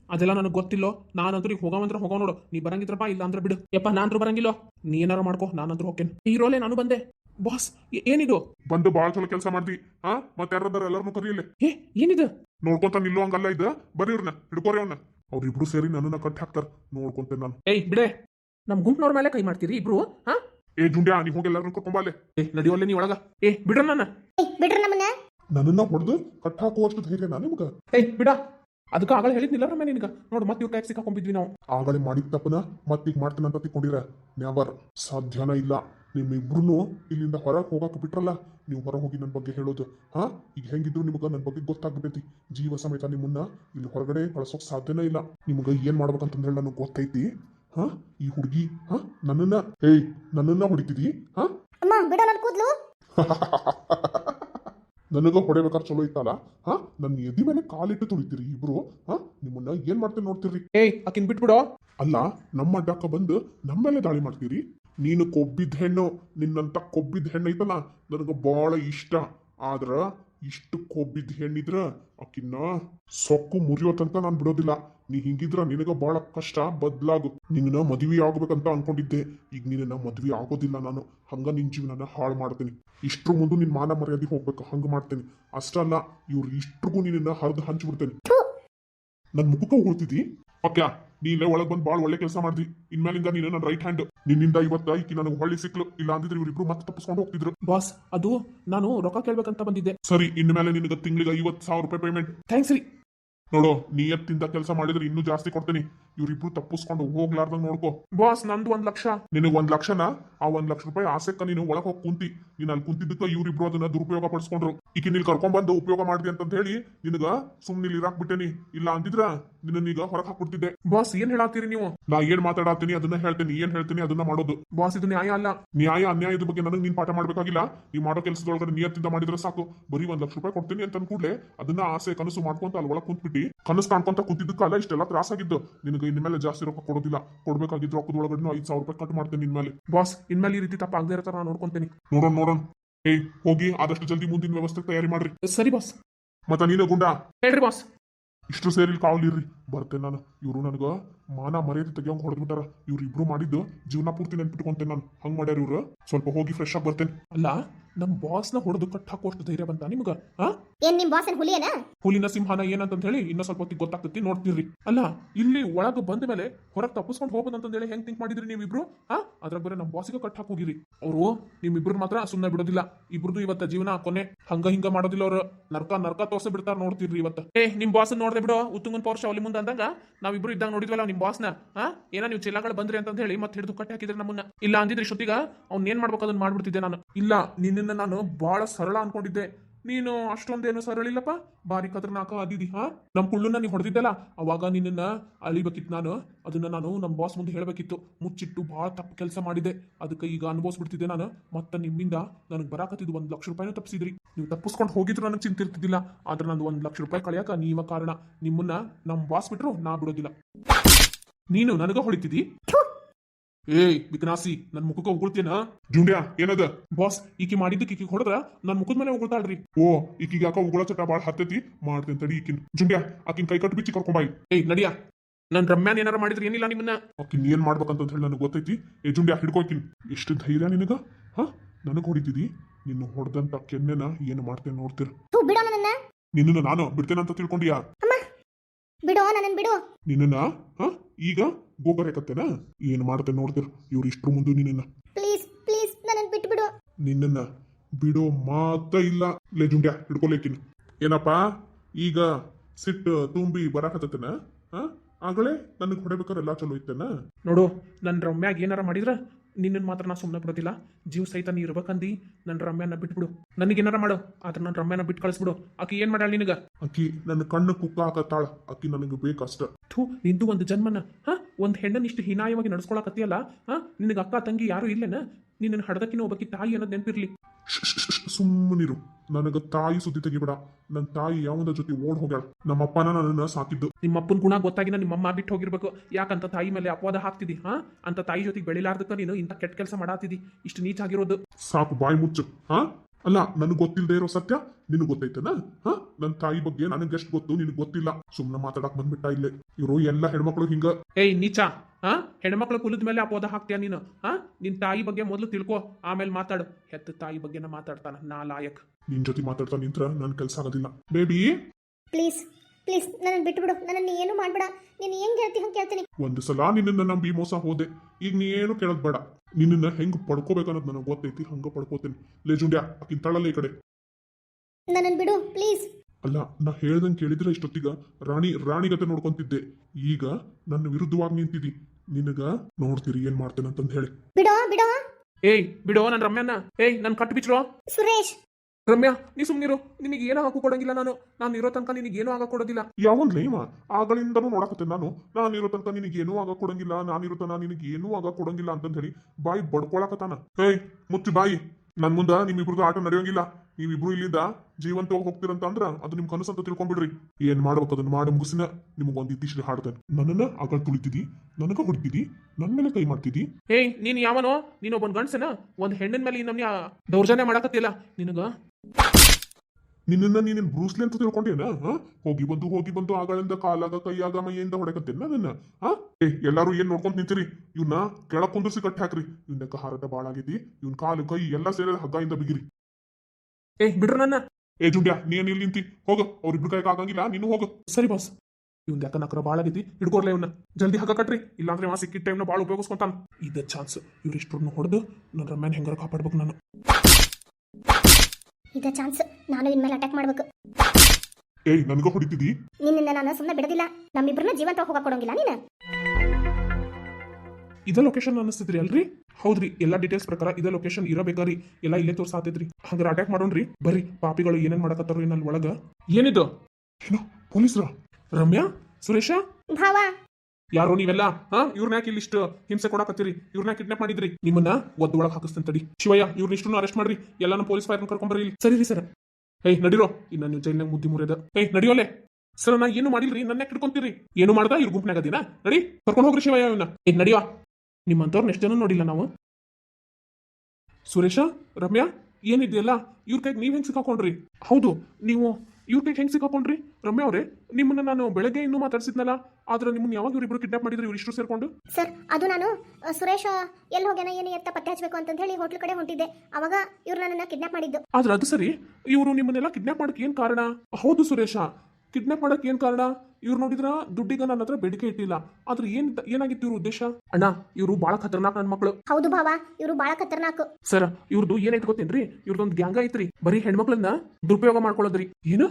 ಅದೆಲ್ಲ ನನಗೆ ಗೊತ್ತಿಲ್ಲೋ? ನಾನಂತೂ ಈಗ ಹೋಗವಂತ್ರ ಹೋಗೋ ನೋಡು. ನೀ ಬರಂಗಿದ್ರಪ್ಪ ಇಲ್ಲ ಅಂದ್ರೆ ಬಿಡು. ಯಪ್ಪ ನಾನಂದ್ರೂ ಬರಂಗಿಲ್ಲೋ? ನೀ ಏನಾರು ಮಾಡ್ಕೋ ನಾನಂದ್ರೂ ಹೋಗ್ತೇನೆ. ರೋಲೆ ನಾನು ಬಂದೆ. ಬಾಸ್ ಏ- ಏನಿದು? ಬಂದು ಬಾಳ ಚಲೋ ಕೆಲಸ ಮಾಡ್ದಿ. ಹಾ ಮತ್ತೆ ಯಾರದಾರ ಎಲ್ಲಾರ್ನು ಕರಿಯಲ್ಲಿ ಏ ಏನಿದು? ನೋಡ್ಕೊಂತ ನಿಲ್ಲೋ ಹಂಗಲ್ಲ ಇದ. ಬರೀ ಇವ್ರನ್ನ ಹಿಡ್ಕೋರಿ ಅವ್ನ. ಅವ್ರಿಬ್ರು ಸೇರಿ ನನ್ನನ್ನ ಕಟ್ ಹಾಕ್ತಾರ. ನೋಡ್ಕೊಂತೇನೆ ನಾನು. ಏಯ್ ಬಿಡೆ. ನಮ್ ಗುಂಪ್ನವ್ರ ಮೇಲೆ ಕೈ ಮಾಡ್ತೀರಿ ಇಬ್ರು ಹಾ ಏ ಜುಂಡ್ಯಾ ನೀ ಹೋಗಿ ಎಲ್ಲರನ್ನು ಕರ್ಕೊಂಬಾಲೆ ಏ ನಡಿಯೋಲೆ ನೀ ಒಳಗ. ಏ ಬಿಡ್ರ ನನ್ನ. ಏಯ್ ಬಿಡ್ರಿ ನಮ್ಮನ್ನ. ನನ್ನನ್ನ ಹೊಡೆದು ಕಟ್ ಹಾಕುವಷ್ಟು ಧೈರ್ಯನಾ ನಿಮ್ಗ? ಏಯ್ ಬಿಡ. ಅದಕ್ಕೆ ಆಗಲೇ ಹೇಳಿದ್ನಿಲ್ಲ ರಮ್ಮ ನಿನ್ಗ. ನೋಡು ಮತ್ತೆ ಇವ್ರ ಟ್ಯಾಕ್ಸಿ ಹಾಕೊಂಡ್ಬಿದ್ವಿ ನಾವು. ಆಗಲೇ ಮಾಡಿದ ತಪ್ಪನ ಮತ್ತೀಗ ಮಾಡ್ತಾನಂತ ತಿಕ್ಕೊಂಡಿರ ನೆವರ್ ಸಾಧ್ಯನ ಇಲ್ಲ. ನಿಮ್ಮಿಬ್ರು ಇಲ್ಲಿಂದ ಹೊರಗೆ ಹೋಗಕ್ಕೆ ಬಿಟ್ರಲ್ಲ? ನೀವು ಹೊರಗೆ ಹೋಗಿ ನನ್ನ ಬಗ್ಗೆ ಹೇಳೋದು ಹಾ? ಈಗ ಹೆಂಗಿದ್ರು ನಿಮಗೆ ನನ್ನ ಬಗ್ಗೆ ಗೊತ್ತಾಗ್ಬಿಟ್ಟೈತಿ ಜೀವ ಸಮೇತ ನಿಮ್ಮನ್ನ ಇಲ್ಲಿ ಹೊರಗಡೆ ಕಳ್ಸೋಕೆ ಸಾಧ್ಯನೇ ಇಲ್ಲ. ನಿಮಗೆ ಏನು ಮಾಡ್ಬೇಕಂತ ಹೇಳಿ ನನಗೆ ಗೊತ್ತೈತಿ ಹಾ? ಈ ಹುಡುಗಿ ಹಾ? ನನ್ನನ್ನ ಏಯ್ ನನ್ನನ್ನ ಹೊಡಿತಿದಿ ಹಾ? ಅಮ್ಮ ಬಿಡ ನನ್ನ ಕೂದ್ಲು. ನನಗ ಹೊಡೆಬೇಕಾದ್ರೆ ಚಲೋ ಇತ್ತಲ್ಲ ಹಾ? ನನ್ನ ಎದಿ ಮೇಲೆ ಕಾಲಿಟ್ಟು ತುಳಿತೀರಿ ಇಬ್ರು ಹಾ? ನಿಮ್ಮನ್ನ ಏನ್ ಮಾಡ್ತೀನಿ ನೋಡ್ತೀರಿ? ಏಯ್ ಆಕಿನ್ ಬಿಟ್ಬಿಡೋ. ಅಲ್ಲ ನಮ್ಮ ಅಡ್ಡಕ್ಕ ಬಂದು ನಮ್ಮ ಮೇಲೆ ದಾಳಿ ಮಾಡ್ತೀರಿ? ನೀನು ಕೊಬ್ಬಿದ ಹೆಣ್ಣು, ನಿನ್ನಂತ ಕೊಬ್ಬಿದ ಹೆಣ್ಣು ಐತಲ್ಲ, ನನಗೆ ಬಹಳ ಇಷ್ಟ. ಆದ್ರ ಇಷ್ಟು ಕೊಬ್ಬಿದ ಹೆಣ್ಣಿದ್ರ ಆಕಿನ್ನ ಸೊಕ್ಕು ಮುರಿಯೋತಂತ ನಾನು ಬಿಡೋದಿಲ್ಲ. ನೀ ಹಿಂಗಿದ್ರ ನಿನಗೆ ಬಹಳ ಕಷ್ಟ, ಬದ್ಲಾಗು. ನಿನ್ನ ಮದುವೆ ಆಗ್ಬೇಕಂತ ಅನ್ಕೊಂಡಿದ್ದೆ. ಈಗ ನಿನ್ನ ಮದುವೆ ಆಗೋದಿಲ್ಲ ನಾನು. ಹಂಗ ನಿನ್ ಜೀವನನ ಹಾಳು ಮಾಡ್ತೀನಿ. ಇಷ್ಟ್ರ ಮುಂದೆ ನಿನ್ ಮಾನ ಮರ್ಯಾದೆ ಹೋಗ್ಬೇಕು, ಹಂಗ ಮಾಡ್ತೇನೆ. ಅಷ್ಟಲ್ಲ, ಇವ್ರು ಇಷ್ಟ್ರಿಗೂ ನಿನ್ನ ಹರಿದು ಹಂಚ್ಬಿಡ್ತೇನೆ. ನನ್ ಮುಖಕ್ಕೆ ಓಕೆ ನೀ ಇಲ್ಲೇ ಒಳಗ್ ಬಂದ್ ಬಾಳ್ ಒಳ್ಳೆ ಕೆಲಸ ಮಾಡ್ದಿ. ಇನ್ಮೇಲಿಂದ ನೀನು ನನ್ನ ರೈಟ್ ಹ್ಯಾಂಡ್ ನಿನ್ನಿಂದ ಇವತ್ತ ಈಕಿ ನನಗೆ ಹೊಳ್ಳಿ ಸಿಕ್ಲು. ಇಲ್ಲ ಅಂದಿದ್ರೆ ಇವ್ರಿಬ್ರು ಮತ್ತೆ ತಪ್ಪಿಸ್ಕೊಂಡು ಹೋಗ್ತಿದ್ರು. ಬಾಸ್ ಅದು ನಾನು ರೊಕ್ಕ ಕೇಳ್ಬೇಕಂತ ಬಂದಿದ್ದೆ. ಸರಿ ಇನ್ಮೇಲೆ ನಿನಗೆ ತಿಂಗಳಿಗೆ ಐವತ್ತು ಸಾವಿರ ರೂಪಾಯಿ ಪೇಮೆಂಟ್ ಥ್ಯಾಂಕ್ಸ್ ರೀ. ನೋಡು ನಿಯತ್ತಿಂದ ಕೆಲಸ ಮಾಡಿದ್ರೆ ಇನ್ನೂ ಜಾಸ್ತಿ ಕೊಡ್ತೀನಿ. ಇವ್ರಿಬ್ರು ತಪ್ಪಿಸ್ಕೊಂಡು ಹೋಗ್ಲಾರ್ದಂಗ್ ನೋಡ್ಕೋ. ಬಾಸ್ ನಂದು ಒಂದ್ ಲಕ್ಷ. ನಿನಗ್ ಒಂದ್ ಲಕ್ಷನ? ಆ ಒಂದ್ ಲಕ್ಷ ರೂಪಾಯಿ ಆಸೆಕ್ಕ ನೀನು ಒಳಗ್ ಹೋಗಿ ಕುಂತಿ. ನೀನ್ ಅಲ್ಲಿ ಕುಂತಿದ್ದಕ್ಕ ಇವ್ರಿಬ್ರು ಅದನ್ನ ದುರುಪಯೋಗ ಪಡಿಸ್ಕೊಂಡ್ರು. ಈಕೆ ನೀನ್ ಕರ್ಕೊಂಡ್ ಬಂದು ಉಪಯೋಗ ಮಾಡಿದೆ ಅಂತ ಹೇಳಿ ನಿನಗ ಸುಮ್ನೆ ಇಲ್ಲಿ ಇರಾಕ್ ಬಿಟ್ಟೇನಿ. ಇಲ್ಲ ಅಂದಿದ್ರ ನಿನ್ನೀಗ ಹೊರಗ್ ಹಾಕ್ಬಿಡ್ತಿದ್ದೆ. ಬಾಸ್ ಏನ್ ಹೇಳಾತೀರಿ ನೀವು? ನಾ ಏನ್ ಮಾತಾಡಾತೀನಿ ಅದನ್ನ ಹೇಳ್ತೀನಿ. ಏನ್ ಹೇಳ್ತೀನಿ ಅದನ್ನ ಮಾಡೋದು. ಬಾಸ್ ಇದು ನ್ಯಾಯ ಅಲ್ಲ. ನ್ಯಾಯ ಅನ್ಯಾಯದ ಬಗ್ಗೆ ನನಗೆ ನೀನ್ ಪಾಠ ಮಾಡ್ಬೇಕಾಗಿಲ್ಲ. ನೀ ಮಾಡೋ ಕೆಲಸದೊಳಗಡೆ ನಿಯತ್ತಿಂದ ಮಾಡಿದ್ರೆ ಸಾಕು. ಬರೀ ಒಂದ್ ಲಕ್ಷ ರೂಪಾಯಿ ಕೊಡ್ತೀನಿ ಅಂತ ಅನ್ಕೂಡ್ಲೆ ಅದನ್ನ ಆಸೆ ಕನಸು ಮಾಡ್ಕೊಂತ ಅಲ್ಲಿ ಒಳಗ್ ಕುಂತ್ಬಿಟ್ಟು. ಕನಸು ಕಾಣ್ಕೊಂತ ಇಷ್ಟೆಲ್ಲಾ ಇಷ್ಟೆಲ್ಲ ತ್ರಾಸಾಗಿದ್ದು ನಿನಗೆ ಇನ್ ಮೇಲೆ ಜಾಸ್ತಿ ರೊಕ್ಕ ಕೊಡೋದಿಲ್ಲ. ಕೊಡ್ಬೇಕಾಗಿದ್ದು ರೊಕ್ಕದ ಒಳಗಡೆ ಐದ್ ಸಾವಿರ ರೂಪಾಯಿ ಕಟ್ ಮಾಡ್ತೇನೆ ನಿನ್ಮೇಲೆ ಬಾಸ್ ಇನ್ಮೇಲೆ ಈ ರೀತಿ ತಪ್ಪ ಆಗದೆ ಇರತ್ತ ನಾನು ನೋಡ್ಕೊಂತೇನೆ. ನೋಡೋಣ ನೋಡೋಣ. ಏಯ್ ಹೋಗಿ ಆದಷ್ಟು ಜಲ್ದಿ ಮುಂದಿನ ವ್ಯವಸ್ಥೆ ತಯಾರಿ ಮಾಡ್ರಿ. ಸರಿ ಬಾಸ್ ಮತ್ತ ನೀನು ಗುಂಡ? ಹೇಳ್ರಿ ಬಾಸ್ ಇಷ್ಟು ಸೇರಿ ಕಾವಲಿರ್ರಿ ಬರ್ತೇನೆ ನಾನು. ಇವರು ನನಗೆ ಮಾನ ಮರ್ಯಾದೆ ತೆಗಿಯೋಂಗ್ ಹೊಡೆದ್ಬಿಟ್ಟಾರ. ಇವ್ರು ಇಬ್ರು ಮಾಡಿದ್ದು ಜೀವನ ಪೂರ್ತಿ ನೆನ್ಪಿಟ್ಕೊಂತೇನೆ ನಾನು. ಹಂಗ್ ಮಾಡ್ಯಾರ ಇವ್ರು. ಸ್ವಲ್ಪ ಹೋಗಿ ಫ್ರೆಶ್ ಆಗಿ ಬರ್ತೇನೆ. ಅಲ್ಲ ನಮ್ ಬಾಸ್ನ ಹೊಡೆದು ಕಟ್ ಹಾಕೋಷ್ಟು ಧೈರ್ಯ ಬಂತ ನಿಮ್ಗ? ಆ? ಏನ್ ನಿಮ್ ಬಾಸನ್ ಹುಲಿಯನ? ಹುಲಿನ ಸಿಂಹನ ಏನಂತ ಹೇಳಿ ಇನ್ನೂ ಸ್ವಲ್ಪ ಹೊತ್ತಿಗೆ ಗೊತ್ತಾಗ್ತತಿ, ನೋಡ್ತಿರ್ರಿ. ಅಲ್ಲ, ಇಲ್ಲಿ ಒಳಗ ಬಂದ ಮೇಲೆ ಹೊರಗೆ ತಪ್ಪಿಸ್ಕೊಂಡು ಅಂತ ಹೇಳಿ ಹೆಂಗ್ ಥಿಂಕ್ ಮಾಡಿದ್ರಿ ನೀವಿಬ್ರು? ಹಾ ಅದ್ರಾಗ ಬರೀ ನಮ್ ಬಾಸಿಗೆ ಕಟ್ ಹಾಕೋಗಿರಿ. ಅವರು ನಿಮ್ಮಿಬ್ರು ಮಾತ್ರ ಸುಮ್ಮನೆ ಬಿಡೋದಿಲ್ಲ. ಇಬ್ರದ್ದು ಇವತ್ತ ಜೀವನ ಕೊನೆ. ಹಂಗ ಹಿಂಗ ಮಾಡೋದಿಲ್ಲ ಅವ್ರು. ನರ್ಕ ನರ್ಕ ತೋರ್ಸ ಬಿಡ್ತಾರ ನೋಡ್ತಿರ್ರಿ ಇವತ್ತ. ಏ, ನಿಮ್ ಬಾಸ್ ನೋಡ್ದೆ ಬಿಡು. ಉತ್ತುಂಗನ್ ಪೌರ್ಷ ಮುಂದ ಮುಂದೆ ಅಂದಂಗ ನಾವಿಬ್ರು ಇದ್ದಾಗ ನೋಡಿದ್ವಲ್ಲ ನಿಮ್ ಬಾಸ್ನ ಹಾ ಏನ ನೀವು ಚಿಲ್ಲಗಳು ಬಂದ್ರಿ ಅಂತ ಹೇಳಿ ಮತ್ತೆ ಹಿಡಿದು ಕಟ್ಟಿ ಹಾಕಿದ್ರೆ ನಮ್ಮನ್ನ. ಇಲ್ಲ ಅಂದಿದ್ರೆ ಇಷ್ಟೊತ್ತಿಗ ಅವ್ನ ಏನ್ ಮಾಡ್ಬೇಕು ಅದನ್ನ ಮಾಡ್ಬಿಡ್ತಿದ್ದೆ ನಾನು. ಇಲ್ಲ ನಿನ್ನ ನಾನು ಬಹಳ ಸರಳ ಅನ್ಕೊಂಡಿದ್ದೆ. ನೀನು ಅಷ್ಟೊಂದೇನು ಸರಳಿಲ್ಲಪ್ಪ ಬಾರಿ ಖತರ್ನಾಕ ಅದಿದಿ ಹಾ? ನಮ್ಮ ಕುಳ್ಳನ್ನ ನೀವು ಹೊಡೆದಿದ್ದಲ್ಲ, ಅವಾಗ ನಿನ್ನನ್ನ ಅಳಿಬೇಕಿತ್ತು ನಾನು. ಅದನ್ನ ನಾನು ನಮ್ಮ ಬಾಸ್ ಮುಂದೆ ಹೇಳಬೇಕಿತ್ತು. ಮುಚ್ಚಿಟ್ಟು ಭಾಳ ತಪ್ಪು ಕೆಲಸ ಮಾಡಿದೆ. ಅದಕ್ಕೆ ಈಗ ಅನುಭವಿಸ್ಬಿಡ್ತಿದ್ದೆ ನಾನು. ಮತ್ತೆ ನಿಮ್ಮಿಂದ ನನಗೆ ಬರಾಕತ್ತಿದ್ದು ಒಂದು ಲಕ್ಷ ರೂಪಾಯಿನ ತಪ್ಪಿಸಿದ್ರಿ. ನೀವು ತಪ್ಪಿಸ್ಕೊಂಡು ಹೋಗಿದ್ರು ನನಗೆ ಚಿಂತಿರ್ತಿದ್ದಿಲ್ಲ. ಆದ್ರೆ ನಾನು ಒಂದು ಲಕ್ಷ ರೂಪಾಯಿ ಕಳಿಯಾಕ ನೀವ ಕಾರಣ. ನಿಮ್ಮನ್ನ ನಮ್ಮ ಬಾಸ್ ಬಿಟ್ರು ನಾ ಬಿಡೋದಿಲ್ಲ. ನೀನು ನನಗ ಹೊಡಿತಿದಿ ಏಯ್ ಬಿಕನಾಸಿ ನನ್ ಮುಖಕ್ಕೆ ಉಗುಳ್ತೇನ ಜುಂಡ್ಯಾ ಏನದ? ಬಾಸ್ ಈಕಿ ಮಾಡಿದ್ದಕ್ಕೆ ಈಕಿ ಹೊಡೆದ್ರ ನನ್ ಮುಖದ ಮೇಲೆ ಉಗುಳ್ತಾಳ್ರಿ ಓ ಈಕಿಗೆ ಯಾಕ ಉಗುಳ ಚಟ ಬಾಳ ಹತ್ತೈತಿ? ಮಾಡ್ತೇನೆ ತಡಿ ಈಕಿನ್. ಜುಂಡ್ಯಾ ಆಕಿನ್ ಕೈ ಕಟ್ಟು ಬಿಚ್ಚಿ ಕರ್ಕೊಂಬಾಯಿ ಏಯ್ ನಡಿಯ. ನನ್ ರಮ್ಯಾನ್ ಏನಾರ ಮಾಡಿದ್ರೆ ಏನಿಲ್ಲ ನಿಮ್ಮನ್ನ? ಆಕಿನ್ ಏನ್ ಮಾಡ್ಬೇಕಂತ ಹೇಳಿ ನನಗೆ ಗೊತ್ತೈತಿ. ಏ ಜುಂಡ್ಯಾ ಹಿಡ್ಕೋಕಿನ್ ಎಷ್ಟು ಧೈರ್ಯ ನಿನಗ? ಹ? ನನಗ್ ಹೊಡಿತಿದಿ? ನಿನ್ನ ಹೊಡೆದಂತ ಕೆನ್ನೆನ ಏನು ಮಾಡ್ತೇನೆ ನೋಡ್ತೀರ? ಬಿಡೋ ನನ್ನ ನಿನ್ನನ್ನ. ನಾನು ಬಿಡ್ತೇನಂತ ತಿಳ್ಕೊಂಡಿಯಾ? ಬಿಡೋ ನನ್ನ ಬಿಡು. ನಿನ್ನನ್ನ? ಹಾ? ಈಗ? ಗೋಬರೇಕತ್ತೇನ ಏನ್ ಮಾಡ್ತೇನೆ ನೋಡ್ತೀರ? ಇವ್ರು ಇಷ್ಟ್ರ ಮುಂದೆ ನಿನ್ನ ಪ್ಲೀಸ್ ಪ್ಲೀಸ್ ನನ್ನ ಬಿಟ್ಬಿಡು. ನಿನ್ನನ್ನ ಬಿಡೋ ಮಾತ ಇಲ್ಲ. ಲೇ ಜುಂಡ್ಯಾ ಹಿಡ್ಕೊಲೇಕಿನ್ ಏನಪ್ಪ? ಈಗ ಸಿಟ್ಟು ತುಂಬಿ ಬರಾಕತ್ತೇನ ಹಾ? ಆಗಲೇ ನನಗೆ ಹೊಡೆಬೇಕಾರೆ ಎಲ್ಲ ಚಲೋ ಇತ್ತೇನ? ನೋಡು ನನ್ನ ರಮ್ಯಾಗ ಏನಾರ ಮಾಡಿದ್ರ ನಿನ್ನನ್ ಮಾತ್ರ ನಾ ಸುಮ್ಮನೆ ಬಿಡೋದಿಲ್ಲ. ಜೀವ ಸಹಿತ ನೀ ಇರ್ಬೇಕಂದಿ ನನ್ನ ರಮ್ಯಾನ ಬಿಟ್ಬಿಡು. ನನಗೇನಾರ ಮಾಡು ಆದ್ರೆ ನನ್ನ ರಮ್ಯಾನ ಬಿಟ್ಟು ಕಳಿಸ್ಬಿಡು. ಆಕಿ ಏನ್ ಮಾಡ್ಯಾಳ ನಿನಗ? ಅಕ್ಕಿ ನನ್ನ ಕಣ್ಣು ಕುಕ್ಕ ಹಾಕತ್ತಾಳ. ಅಕ್ಕಿ ನನಗೆ ಬೇಕಷ್ಟ. ಥೂ ನಿಂದು ಒಂದು ಜನ್ಮನ ಹಾ? ಒಂದು ಹೆಣ್ಣನ್ ಇಷ್ಟು ಹೀನಾಯವಾಗಿ ನಡ್ಸ್ಕೊಳಕತ್ತಿಯಲ್ಲ ಹಾ? ನಿನಗೆ ಅಕ್ಕ ತಂಗಿ ಯಾರು ಇಲ್ಲೇನ? ನಿನ್ನ ಹಡದಕ್ಕಿನ ಒಬ್ಬಕಿ ತಾಯಿ ಅನ್ನೋದು ನೆನಪಿರ್ಲಿ. ಸುಮ್ಮನಿರು ನನಗ ತಾಯಿ ಸುದ್ದಿ ತೆಗಿಬೇಡ. ನನ್ನ ತಾಯಿ ಯಾವ್ದ ಜೊತೆ ಓಡ್ ಹೋಗ್ಯಾಳ? ನಮ್ಮಪ್ಪನ ನನ್ನನ್ನ ಸಾಕಿದ್ದು. ನಿಮ್ಮ ಅಪ್ಪನ ಗುಣ ಗೊತ್ತಾಗಿನ ನಿಮ್ಮಮ್ಮ ಬಿಟ್ಟು ಹೋಗಿರ್ಬೇಕು. ಯಾಕಂತ ತಾಯಿ ಮೇಲೆ ಅಪವಾದ ಹಾಕ್ತಿದಿ ಹಾ? ಅಂತ ತಾಯಿ ಜೊತೆಗೆ ಬೆಳಿಲಾರ್ದಕ್ಕ ನೀನು ಇಂಥ ಕೆಟ್ಟ ಕೆಲಸ ಮಾಡಾತಿದಿ. ಇಷ್ಟು ನೀಚಾಗಿರೋದು. ಸಾಕು ಬಾಯಿ ಮುಚ್ಚು ಹಾ? ಅಲ್ಲ ನನಗೆ ಗೊತ್ತಿಲ್ಲದೆ ಇರೋ ಸತ್ಯ? ನಿನಗೆ ಗೊತ್ತೈತನ? ಹಾ? ನನ್ನ ತಾಯಿ ಬಗ್ಗೆ ನನಗೆ ಎಷ್ಟು ಗೊತ್ತು ನಿನಗೆ ಗೊತ್ತಿಲ್ಲ. ಸುಮ್ಮನೆ ಮಾತಾಡಕ್ ಬಂದ್ಬಿಟ್ಟ ಇಲ್ಲೇ. ಇವರು ಎಲ್ಲ ಹೆಣ್ಮಕ್ಳು ಹಿಂಗ. ಏಯ್ ನೀಚ. ಹಾ? ಹೆಣ್ಮಕ್ಳು ಕುಲದ ಮೇಲೆ ಅಪೋದ ಹಾಕ್ತೀಯ ನೀನು? ಹಾ? ನಿನ್ ತಾಯಿ ಬಗ್ಗೆ ಮೊದಲು ತಿಳ್ಕೊ ಆಮೇಲೆ ಮಾತಾಡು. ಹೆತ್ತ ತಾಯಿ ಬಗ್ಗೆನ ಮಾತಾಡ್ತಾನ ನಾ ಲಾಯಕ್. ನಿನ್ ಜೊತೆ ಮಾತಾಡ್ತಾ ನಿಂತ್ರ ನನ್ ಕೆಲ್ಸ ಆಗೋದಿಲ್ಲ. ಬೇಬಿ? ಪ್ಲೀಸ್ ಪ್ಲೀಸ್ ನನ್ನ ಬಿಟ್ಬಿಡು. ನನ್ನನ್ನು ಏನು ಮಾಡ್ಬೇಡ. ನೀನು ಹೆಂಗ್ ಹೇಳ್ತಿ ಹಂಗೆ ಕೇಳ್ತೀನಿ. ಒಂದು ಸಲ ನಿನ್ನನ್ನ ನಂಬಿ ಮೋಸ ಹೋದೆ. ಈಗ ನೀ ಏನು ಕೇಳೋದ್ ಬೇಡ. ನಿನ್ನ ಹೆಂಗ್ ಪಡ್ಕೋಬೇಕನ್ನೋದು ನನಗೆ ಗೊತ್ತೈತಿ ಹಂಗ ಪಡ್ಕೋತೇನೆ. ಲೇ ಜುಂಡ್ಯಾ ಆಕಿನ್ ತಳಲ್ಲ ಈ ಕಡೆ. ನನ್ನನ್ನು ಬಿಡು ಪ್ಲೀಸ್. ಅಲ್ಲ ನಾ ಹೇಳ್ದಂಗೆ ಕೇಳಿದ್ರೆ ಇಷ್ಟೊತ್ತಿಗ ರಾಣಿ ರಾಣಿಗತೆ ನೋಡ್ಕೊಂತಿದ್ದೆ. ಈಗ ನನ್ನ ವಿರುದ್ಧವಾಗಿ ನಿಂತಿದಿ. ನಿನಗ ನೋಡ್ತೀರಿ ಏನ್ ಮಾಡ್ತೇನೆ ಅಂತಂದ್ ಹೇಳಿ. ಬಿಡೋ ಬಿಡೋ. ಏಯ್ ಬಿಡೋ ನನ್ನ ರಮ್ಯಾನ ಏಯ್ ನನ್ ಕಟ್ ಬಿಚ್ರೋ ಸುರೇಶ್. ರಮ್ಯಾ, ನೀ ಸುಮ್ನಿರು. ನಿನಗೆ ಏನೋ ಹಾಕು ಕೊಡಂಗಿಲ್ಲ ನಾನು. ನಾನು ಇರೋ ತನಕ ನಿನಗೆ ಏನೂ ಆಗ ಕೊಡೋದಿಲ್ಲ. ಯಾವನ್ ಲೇಮ? ಆಗಲಿಂದನೂ ನೋಡಕತ್ತೆ ನಾನು. ನಾನು ಇರೋ ತನಕ ನಿನಗೆ ಏನೂ ಆಗ ಕೊಡಂಗಿಲ್ಲ. ನಾನಿರೋ ತನ ನಿನಗೆ ಏನೂ ಆಗ ಕೊಡಂಗಿಲ್ಲ ಅಂತಂದ್ ಹೇಳಿ ಬಾಯಿ ಬಡ್ಕೊಳಕತ್ತಾನ. ಏಯ್, ಮುಚ್ಚು ಬಾಯಿ. ನನ್ ಮುಂದ ನಿಮ್ಮಿಬ್ರದ್ದು ಆಟ ನಡೆಯೋಂಗಿಲ್ಲ. ನೀವಿಬ್ರು ಇಲ್ಲಿಂದ ಜೀವಂತ ಹೋಗ್ತೀರಂತ ಅಂದ್ರ ಅದು ನಿಮ್ ಕನಸು ಅಂತ ತಿಳ್ಕೊಂಡ್ಬಿಡ್ರಿ. ಏನ್ ಮಾಡ್ಬೇಕು ಅದನ್ನ ಮಾಡಿ ಮುಗಿಸಿನ ನಿಮಗೊಂದು ಇತ್ತೀಚೆಗೆ ಹಾಡ್ತೇನೆ. ನನ್ನನ್ನ ಆಗ ತುಳಿತಿದಿ ನನಗ ಹುಡ್ತಿದಿ ನನ್ ಮೇಲೆ ಕೈ ಮಾಡ್ತಿದಿ. ಏಯ್ ನೀನ್ ಯಾವನೋ? ನೀನು ಒಬ್ಬನ್ ಗಂಡ್ಸನ? ಒಂದ್ ಹೆಣ್ಣಿನ ಮೇಲೆ ನಮ್ನಿ ದೌರ್ಜನ್ಯ ಮಾಡಕತ್ತಿಲ್ಲ ನಿನಗ? ನಿನ್ನ ನೀನೇನ್ ಬ್ರೂಸ್ಲಿ ಅಂತ ತಿಳ್ಕೊಂಡೇನ? ಹೋಗಿ ಬಂದು ಹೋಗಿ ಬಂದು ಆಗಳಿಂದ ಕಾಲಾಗ ಕೈಯಾಗ ಮೈಯಿಂದ ಹೊಡಕತ್ತೇನ ನನ್ನ ಹಾ? ಏ ಎಲ್ಲಾರು ಏನ್ ನೋಡ್ಕೊಂತ ನಿಂತಿರಿ? ಇವ್ನ ಕೆಳ ಕುಂದಿಸಿ ಕಟ್ಟಿ ಹಾಕ್ರಿ. ಇವ್ನ ಹಾರಾಟ ಬಾಳಾಗಿದ್ದಿ. ಇವ್ನ ಕಾಲು ಕೈ ಎಲ್ಲ ಹಗ್ಗ ಹಗ್ಗದಿಂದ ಬಿಗಿರಿ. ಏಯ್ ಬಿಡ್ರ ನನ್ನ. ಏ ಜುಂಡ್ಯಾ ನೀನ್ ಇಲ್ಲಿ ನಿಂತಿ? ಹೋಗು ಅವ್ರಿಬ್ರು ಕೈಗೆ ಆಗಂಗಿಲ್ಲ ನೀನು ಹೋಗು. ಸರಿ ಬಾಸ್ ಇವ್ನ್ ಯಾಕ ನಕ್ರ ಭಾಳ ಆಗೈತಿ? ಹಿಡ್ಕೊರ್ಲೆ ಇವನ್ನ ಜಲ್ದಿ ಹಾಕ ಕಟ್ರಿ. ಇಲ್ಲಾಂದ್ರೆ ಇವ ಸಿಕ್ಕಿದ ಟೈಮ್ನ ಭಾಳ ಉಪಯೋಗಿಸ್ಕೊಂತಾನ. ಇದ ಚಾನ್ಸ್ ಇವ್ರಿಷ್ಟರನ್ನು ಹೊಡೆದು ನನ್ನ ರಮ್ಯಾನ್ ಹೆಂಗಾರ ಕಾಪಾಡ್ಬೇಕು ನಾನು. ಇದ ಚಾನ್ಸ್ ನಾನು ಇನ್ಮೇಲೆ ಅಟ್ಯಾಕ್ ಮಾಡ್ಬೇಕು. ಏಯ್ ನನ್ಗ ಹೊಡಿತಿದಿ? ನಿನ್ನ ನಾನು ಸುಮ್ಮನೆ ಬಿಡೋದಿಲ್ಲ. ನಮ್ಮಿಬ್ಬರನ್ನ ಜೀವಂತ ಹೋಗಕ್ ಕೊಡೋಂಗಿಲ್ಲ ನೀನು. ಇದ ಲೊಕೇಶನ್ ಅನ್ನಿಸ್ತಿದ್ರಿ ಅಲ್ರಿ? ಹೌದ್ರಿ ಎಲ್ಲಾ ಡೀಟೇಲ್ಸ್ ಪ್ರಕಾರ ಇದ ಲೊಕೇಶನ್ ಇರಬೇಕ್ರಿ ಎಲ್ಲ ಇಲ್ಲೇ ತೋರ್ಸಾತೈತ್ರಿ. ಹಂಗಾರೆ ಅಟ್ಯಾಕ್ ಮಾಡೋಣ್ರಿ. ಬರ್ರಿ ಪಾಪಿಗಳು ಏನೇನ್ ಮಾಡಕತ್ತಾರ್ರಿ ನನ್ನ ಒಳಗ. ಏನಿದು? ಏನೋ ಪೊಲೀಸ್ರ. ರಮ್ಯಾ? ಸುರೇಶ? ಭಾವ. ಯಾರೋ ನೀವೆಲ್ಲ? ಹಾ ಇವ್ರನ್ನ ಯಾಕೆ ಇಲ್ಲಿಷ್ಟು ಹಿಂಸೆ ಕೊಡಕತ್ತೀರಿ. ಇವ್ರನ್ನ ಕಿಡ್ನಾಪ್ ಮಾಡಿದ್ರಿ. ನಿಮ್ಮನ್ನ ಒದ್ದು ಒಳಗೆ ಹಾಕಿಸ್ತೇನೆ ತಡಿ. ಶಿವಯ್ಯ ಇವ್ರನ್ನ ಇಷ್ಟು ಅರೆಸ್ಟ್ ಮಾಡ್ರಿ. ಎಲ್ಲಾನು ಪೊಲೀಸ್ ಫೈರ್ ಕರ್ಕೊಂಬರ್ರಿ ಇಲ್ಲಿ. ಸರಿ ರೀ ಸರ್. ಏಯ್ ನಡಿರೋ. ಇನ್ನ ನೀವು ಜೈಲ್ನಾಗ ಮುದ್ದಿ ಮುರಿಯದ. ಏಯ್ ನಡಿಯೋಲೆ. ಸರ್ ನಾ ಏನು ಮಾಡಿಲ್ರಿ? ನನ್ನ ಹಿಡ್ಕೊಂತೀರಿ ಏನು ಮಾಡ್ದ? ಇವ್ರ ಗುಂಪ್ನಾಗ ಅದಿನ? ನಡಿ ಕರ್ಕೊಂಡು ಹೋಗ್ರಿ ಶಿವಯ್ಯ ಇವನ್ನ ಏ ನಡಿಯೋ. ನಿಮ್ಮಂತವ್ರನ್ನ ಎಷ್ಟು ಜನ ನೋಡಿಲ್ಲ ನಾವು? ಸುರೇಶ ರಮ್ಯಾ ಏನಿದೆಯಲ್ಲ? ಇವ್ರ ಕೈಗೆ ನೀವು ಹೆಂಗೆ ಸಿಕ್ಕಾಕೊಂಡ್ರಿ? ಹೌದು ನೀವು ಇವ್ರ ಕೈಗೆ ಹೆಂಗೆ ಸಿಕ್ಕಾಕೊಂಡ್ರಿ? ರಮ್ಯಾ ಅವರೇ ನಿಮ್ಮನ್ನ ನಾನು ಬೆಳಗ್ಗೆ ಇನ್ನೂ ಮಾತಾಡ್ಸಿದ್ನಲ್ಲ ಆದ್ರೆ ನಿಮ್ಮನ್ನ ಯಾವಾಗ ಇವ್ರಿಬ್ರು ಕಿಡ್ನಾಪ್ ಮಾಡಿದ್ರು ಇವ್ರು ಇಷ್ಟು ಸೇರ್ಕೊಂಡು? ಸರ್ ಅದು ನಾನು ಸುರೇಶ ಸುರೇಶ್ ಎಲ್ಲಿ ಹೋಗ್ಯಾನ ಏನು ಎತ್ತ ಪತ್ತೆ ಹಚ್ಚಬೇಕು ಅಂತ ಹೇಳಿ ಹೋಟ್ಲ್ ಕಡೆ ಹೊಂಟಿದ್ದೆ. ಅವಾಗ ಇವ್ರು ನನ್ನನ್ನ ಕಿಡ್ನಾಪ್ ಮಾಡಿದ್ದು. ಆದ್ರೆ ಅದು ಸರಿ ಇವರು ನಿಮ್ಮನ್ನೆಲ್ಲ ಕಿಡ್ನಾಪ್ ಮಾಡಕ್ಕೆ ಏನು ಕಾರಣ? ಹೌದು ಸುರೇಶ ಕಿಡ್ನಾಪ್ ಮಾಡಕ್ಕೆ ಏನು ಕಾರಣ? ಇವ್ರು ನೋಡಿದ್ರ ದುಡ್ಡಿಗ ನನ್ನ ಹತ್ರ ಬೇಡಿಕೆ ಇಟ್ಟಿಲ್ಲ. ಆದ್ರೆ ಏನ್ ಏನಾಗಿತ್ತು ಇವ್ರ ಉದ್ದೇಶ? ಅಣ್ಣ ಇವರು ಬಾಳ ಖತರ್ನಾಕ್ ನನ್ನ ಮಕ್ಕಳು ಹೌದು ಭಾವ ಇವರು ಬಾಳ ಖತರ್ನಾಕ್. ಸರ್ ಇವ್ರದ್ದು ಏನ್ ಗೊತ್ತೇನ್ರಿ? ಇವ್ರದೊಂದು ಗ್ಯಾಂಗ್ ಐತ್ರಿ. ಬರೀ ಹೆಣ್ಮಕ್ಳನ್ನ ದುರುಪಯೋಗ ಮಾಡ್ಕೊಳ್ಳೋದ್ರಿ ಏನು?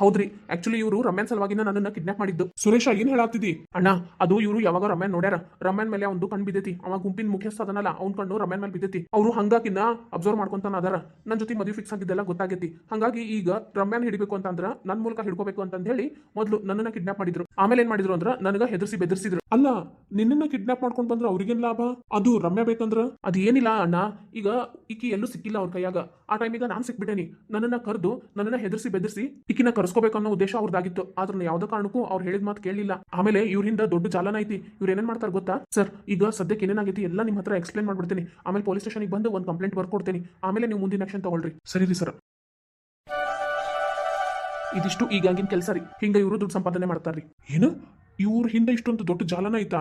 ಹೌದ್ರಿ. ಆಕ್ಚುಲಿ ಇವರು ರಮ್ಯಾನ್ ಸಲುವಾಗಿನ ನನ್ನನ್ನ ಕಿಡ್ನಾಪ್ ಮಾಡಿದ್ದು. ಸುರೇಶ ಏನ್ ಹೇಳಾತಿದಿ ಅಣ್ಣ ಅದು ಇವರು ಯಾವಾಗ ರಮ್ಯಾನ್ ನೋಡ್ಯಾರ? ರಮ್ಯಾನ್ ಮೇಲೆ ಒಂದು ಕಣ್ ಬಿದ್ದೈತಿ. ಅವ ಗುಂಪಿನ ಮುಖ್ಯಸ್ಥ ಅದನಲ್ಲ ಅವ್ನ್ ಕಣ್ಣು ರಮ್ಯಾನ್ ಮೇಲೆ ಬಿದ್ದೈತಿ. ಅವರು ಹಂಗಾಕಿನ್ನ ಅಬ್ಸರ್ವ್ ಮಾಡ್ಕೊಂತಾನ ಅದಾರ. ನನ್ನ ಜೊತೆ ಮದುವೆ ಫಿಕ್ಸ್ ಆಗಿದ್ದೆಲ್ಲ ಗೊತ್ತಾಗೈತಿ. ಹಂಗಾಗಿ ಈಗ ರಮ್ಯಾನ್ ಹಿಡಿಬೇಕು ಅಂತಂದ್ರ ನನ್ನ ಮೂಲಕ ಹಿಡ್ಕೋಬೇಕು ಅಂತ ಹೇಳಿ ಮೊದಲು ನನ್ನನ್ನ ಕಿಡ್ನಾಪ್ ಮಾಡಿದ್ರು. ಆಮೇಲೆ ಏನ್ ಮಾಡಿದ್ರು ಅಂದ್ರ ನನಗ ಹೆದರ್ಸಿ ಬೆದರ್ಸಿದ್ರು. ಅಲ್ಲ ನಿನ್ನನ್ನ ಕಿಡ್ನಾಪ್ ಮಾಡ್ಕೊಂಡ್ ಬಂದ್ರ ಅವ್ರಿಗೇನ್ ಲಾಭ? ಅದು ರಮ್ಯಾ ಬೇಕಂದ್ರ ಅದು ಏನಿಲ್ಲ ಅಣ್ಣ. ಈಗ ಈಕಿ ಎಲ್ಲೂ ಸಿಕ್ಕಿಲ್ಲ ಅವ್ರ ಕೈಯಾಗ. ಆ ಟೈಮಿಗೆ ನಾನ್ ಸಿಕ್ಬಿಟ್ಟೇನಿ. ನನ್ನನ್ನ ಕರೆದು ನನ್ನನ್ನ ಹೆದರ್ಸಿ ಬೆದರ್ಸಿ ಈಕಿನ ಕರ್ಸ್ಕೋಬೇಕು ಅನ್ನೋ ಉದ್ದೇಶ ಅವ್ರದ್ದಾಗಿತ್ತು. ಆದ್ರೆ ಯಾವ್ದೋ ಕಾರಣಕ್ಕೂ ಅವ್ರು ಹೇಳಿದ ಮಾತು ಕೇಳಲಿಲ್ಲ. ಆಮೇಲೆ ಇವರಿಂದ ದೊಡ್ಡ ಜಾಲನ ಐತಿ. ಇವ್ರು ಏನೇನ್ ಮಾಡ್ತಾರೆ ಗೊತ್ತಾ? ಸರ್, ಈಗ ಸದ್ಯಕ್ಕೆ ಏನೇನಾಗೈತಿ ಎಲ್ಲ ನಿಮ್ಮ ಹತ್ರ ಎಕ್ಸ್ಪ್ಲೇನ್ ಮಾಡ್ಬಿಡ್ತೀನಿ. ಆಮೇಲೆ ಪೊಲೀಸ್ ಸ್ಟೇಷನ್ಗೆ ಬಂದು ಒಂದು ಕಂಪ್ಲೇಂಟ್ ಬರ್ಕೊಡ್ತೀನಿ ಆಮೇಲೆ ನೀವು ಮುಂದಿನ ಆಕ್ಷನ್ ತಗೊಳ್ರಿ. ಸರಿ ರೀ, ಸರ್. ಇದಿಷ್ಟು ಈ ಗ್ಯಾಂಗಿನ ಕೆಲಸ ರೀ. ಹಿಂಗ ಇವರು ದುಡ್ಡು ಸಂಪಾದನೆ ಮಾಡ್ತಾರ್ರಿ. ಏನು? ಇವ್ರ ಹಿಂದೆ ಇಷ್ಟೊಂದು ದೊಡ್ಡ ಜಾಲನ ಐತಾ?